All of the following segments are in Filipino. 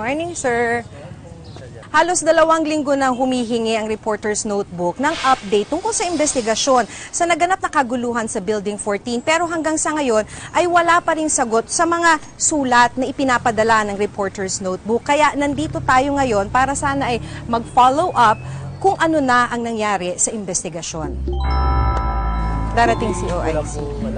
morning, sir. Halos dalawang linggo na humihingi ang Reporter's Notebook ng update tungkol sa investigasyon sa naganap na kaguluhan sa Building 14 pero hanggang sa ngayon ay wala pa rin sagot sa mga sulat na ipinapadala ng Reporter's Notebook. Kaya nandito tayo ngayon para sana ay mag-follow up kung ano na ang nangyari sa investigasyon. Darating si OIC.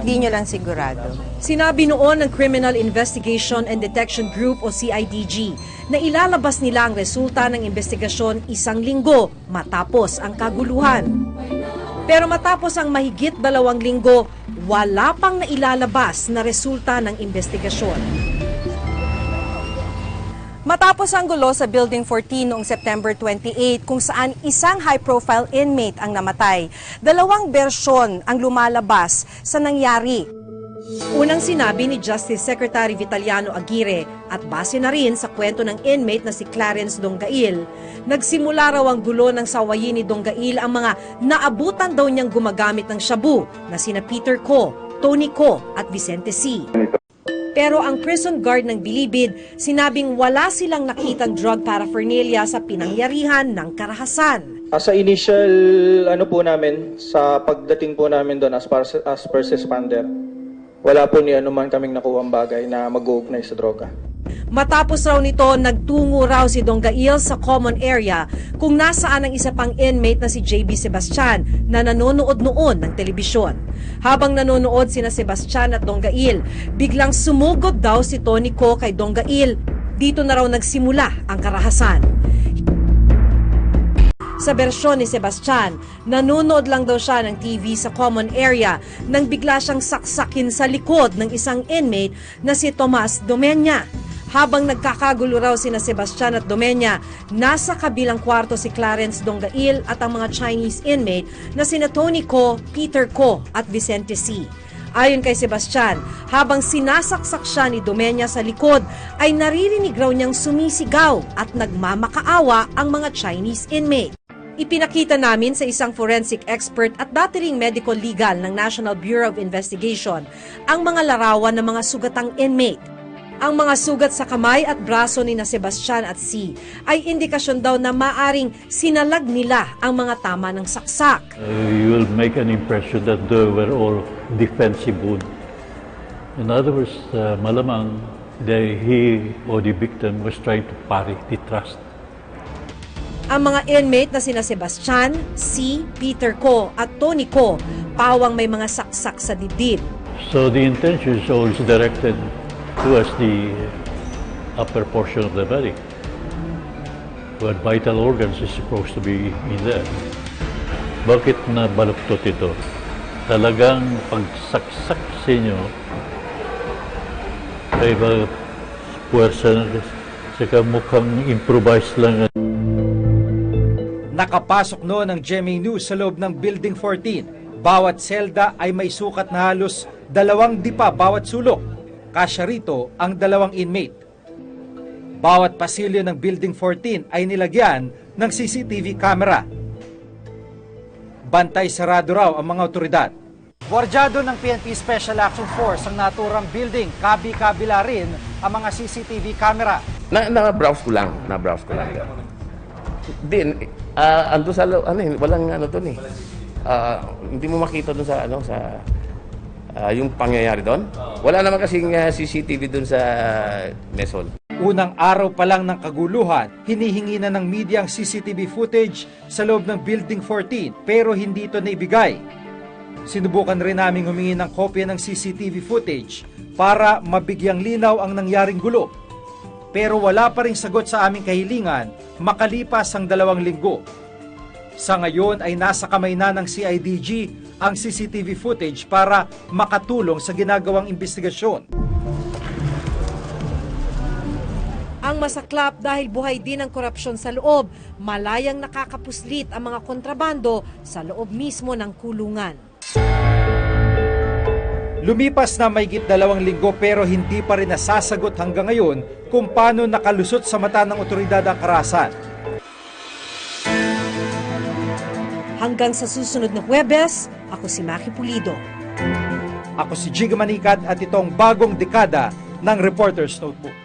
Hindi nyo lang sigurado. Sinabi noon ng Criminal Investigation and Detection Group o CIDG na ilalabas nila ang resulta ng investigasyon isang linggo matapos ang kaguluhan. Pero matapos ang mahigit dalawang linggo, wala pang nailalabas na resulta ng investigasyon. Matapos ang gulo sa Building 14 noong September 28 kung saan isang high-profile inmate ang namatay, dalawang bersyon ang lumalabas sa nangyari. Unang sinabi ni Justice Secretary Vitaliano Aguirre at base na rin sa kwento ng inmate na si Clarence Donggail, nagsimula raw ang gulo ng sawayin ni Donggail ang mga naabutan daw niyang gumagamit ng shabu na sina Peter Ko, Tony Ko at Vicente C. Pero ang prison guard ng Bilibid, sinabing wala silang nakitang drug paraphernalia sa pinangyarihan ng karahasan. Ah, Sa initial ano po namin, sa pagdating po namin doon as, par, as first responder, wala po ni anuman kaming nakuhang bagay na mag-uugnay sa droga. Matapos raw nito, nagtungo raw si Donggail sa common area kung nasaan ang isa pang inmate na si JB Sebastian na nanonood noon ng telebisyon. Habang nanonood sina Sebastian at Donggail, biglang sumugod daw si Tony Ko kay Donggail. Dito na raw nagsimula ang karahasan. Sa bersyon ni Sebastian, nanonood lang daw siya ng TV sa common area nang bigla siyang saksakin sa likod ng isang inmate na si Tomas Domenya. Habang nagkakagulo raw sina Sebastian at Domenya, nasa kabilang kwarto si Clarence Donggail at ang mga Chinese inmate na sina Tony Ko, Peter Ko at Vicente C. Ayon kay Sebastian, habang sinasaksak siya ni Domenya sa likod, ay naririnig raw niyang sumisigaw at nagmamakaawa ang mga Chinese inmate. Ipinakita namin sa isang forensic expert at dati ring medical legal ng National Bureau of Investigation ang mga larawan ng mga sugatang inmate. Ang mga sugat sa kamay at braso ni na Sebastian at C ay indikasyon daw na maaring sinalag nila ang mga tama ng saksak. Uh, you will make an impression that they were all defensive wound. In other words, uh, malamang they, he or the victim was trying to parry the trust. Ang mga inmate na sina Sebastian, C, Peter Ko at Tony Ko, pawang may mga saksak sa dibdib. So the intention is always directed towards the upper portion of the body, where vital organs is supposed to be in there. Bakit na baluktot ito? Talagang pagsaksak sa inyo ay ba puwersa na saka mukhang improvise lang Nakapasok noon ang GMA News sa loob ng Building 14. Bawat selda ay may sukat na halos dalawang dipa bawat sulok. Kasya rito ang dalawang inmate. Bawat pasilyo ng Building 14 ay nilagyan ng CCTV camera. Bantay sarado raw ang mga otoridad. Bordyado ng PNP Special Action Force ang naturang building. Kabi-kabila rin ang mga CCTV camera. Na, na-browse ko lang, na-browse ko lang. Din, ah ando sa, ano walang ano doon eh. Ah, hindi mo makita doon sa, ano, sa, ah, yung pangyayari doon. Wala naman kasing ah, CCTV doon sa Mesol. Unang araw pa lang ng kaguluhan, hinihingi na ng media ang CCTV footage sa loob ng Building 14 pero hindi ito naibigay. Sinubukan rin namin humingi ng kopya ng CCTV footage para mabigyang linaw ang nangyaring gulo. Pero wala pa rin sagot sa aming kahilingan makalipas ang dalawang linggo. Sa ngayon ay nasa kamay na ng CIDG ang CCTV footage para makatulong sa ginagawang investigasyon. Ang masaklap dahil buhay din ang korupsyon sa loob, malayang nakakapuslit ang mga kontrabando sa loob mismo ng kulungan. Lumipas na mahigit dalawang linggo pero hindi pa rin nasasagot hanggang ngayon kung paano nakalusot sa mata ng otoridad ang karahasan. Hanggang sa susunod na Huwebes, ako si Maki Pulido. Ako si Jiga Manikad at itong bagong dekada ng Reporter's Notebook.